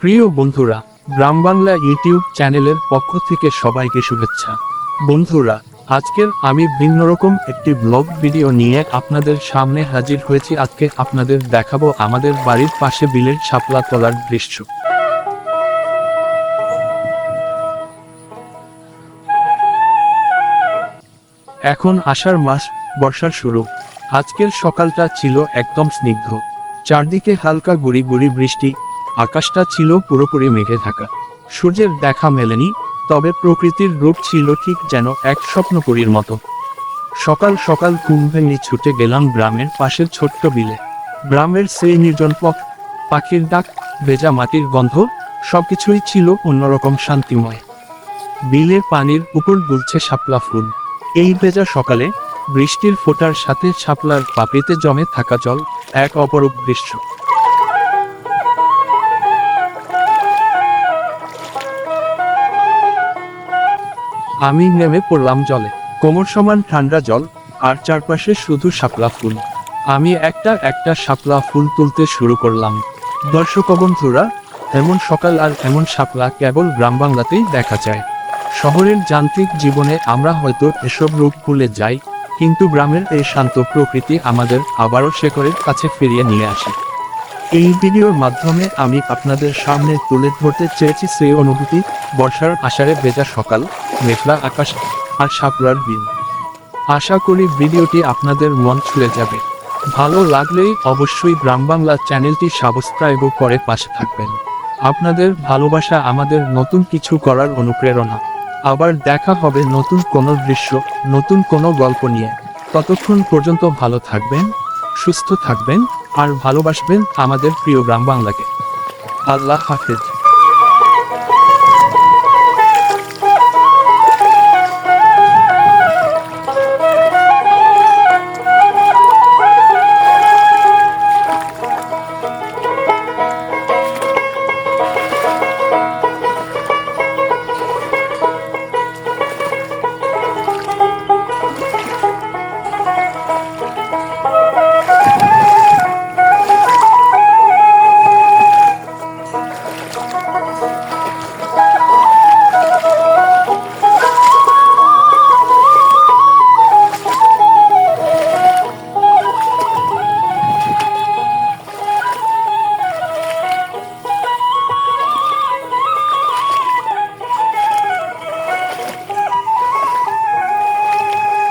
প্রিয় বন্ধুরা, গ্রাম বাংলা ইউটিউব চ্যানেলের পক্ষ থেকে সবাইকে শুভেচ্ছা। বন্ধুরা, আজকের আমি ভিন্ন রকম একটি ব্লগ ভিডিও নিয়ে আপনাদের সামনে হাজির হয়েছি। আজকে আপনাদের দেখাবো আমাদের বাড়ির পাশে বিলের শাপলা তোলার দৃশ্য। এখন আষাঢ় মাস বর্ষার শুরু। আজকের সকালটা ছিল একদম স্নিগ্ধ। চারদিকে হালকা গুড়ি গুড়ি বৃষ্টি আকাশটা ছিল পুরোপুরি মেঘে থাকা সূর্যের দেখা মেলেনি, তবে প্রকৃতির রূপ ছিল ঠিক যেন এক স্বপ্নপুরীর মতো। সকাল সকাল ঘুম ভেঙে ছুটে গেলাম গ্রামের পাশের ছোট্ট বিলে। গ্রামের সেই নির্জন পথ, পাখির ডাক, ভেজা মাটির গন্ধ, সবকিছুই ছিল অন্যরকম শান্তিময়। বিলের পানির উপর দুলছে শাপলা ফুল। এই ভেজা সকালে বৃষ্টির ফোঁটার সাথে শাপলার পাপড়িতে জমে থাকা জল এক অপরূপ দৃশ্য। আমি নেমে পড়লাম জলে। কোমর সমান ঠান্ডা জল, আর চারপাশে শুধু শাপলা ফুল। আমি একটা একটা শাপলা ফুল তুলতে শুরু করলাম। দর্শক বন্ধুরা, এমন সকাল আর এমন শাপলা কেবল গ্রাম বাংলাতেই দেখা যায়। শহরের যান্ত্রিক জীবনে আমরা হয়তো এসব রূপ ভুলে যাই, কিন্তু গ্রামের এই শান্ত প্রকৃতি আমাদের আবারও শেখরের কাছে ফিরিয়ে নিয়ে আসে। এই ভিডিওর মাধ্যমে আমি আপনাদের সামনে তুলে ধরতে চেয়েছি সেই অনুভূতি, বর্ষার আষাঢ়ে ভেজা সকাল মেঘলা আকাশ আর শাপলার বিল আশা করি ভিডিওটি আপনাদের মন ছুঁয়ে যাবে। ভালো লাগলেই অবশ্যই গ্রাম বাংলা চ্যানেলটি সাবস্ক্রাইব করে পাশে থাকবেন। আপনাদের ভালোবাসা আমাদের নতুন কিছু করার অনুপ্রেরণা। আবার দেখা হবে নতুন কোনো দৃশ্য, নতুন কোনো গল্প নিয়ে। ততক্ষণ পর্যন্ত ভালো থাকবেন, সুস্থ থাকবেন আর ভালোবাসবেন আমাদের প্রিয় গ্রাম বাংলাকে। আল্লাহ হাফেজ।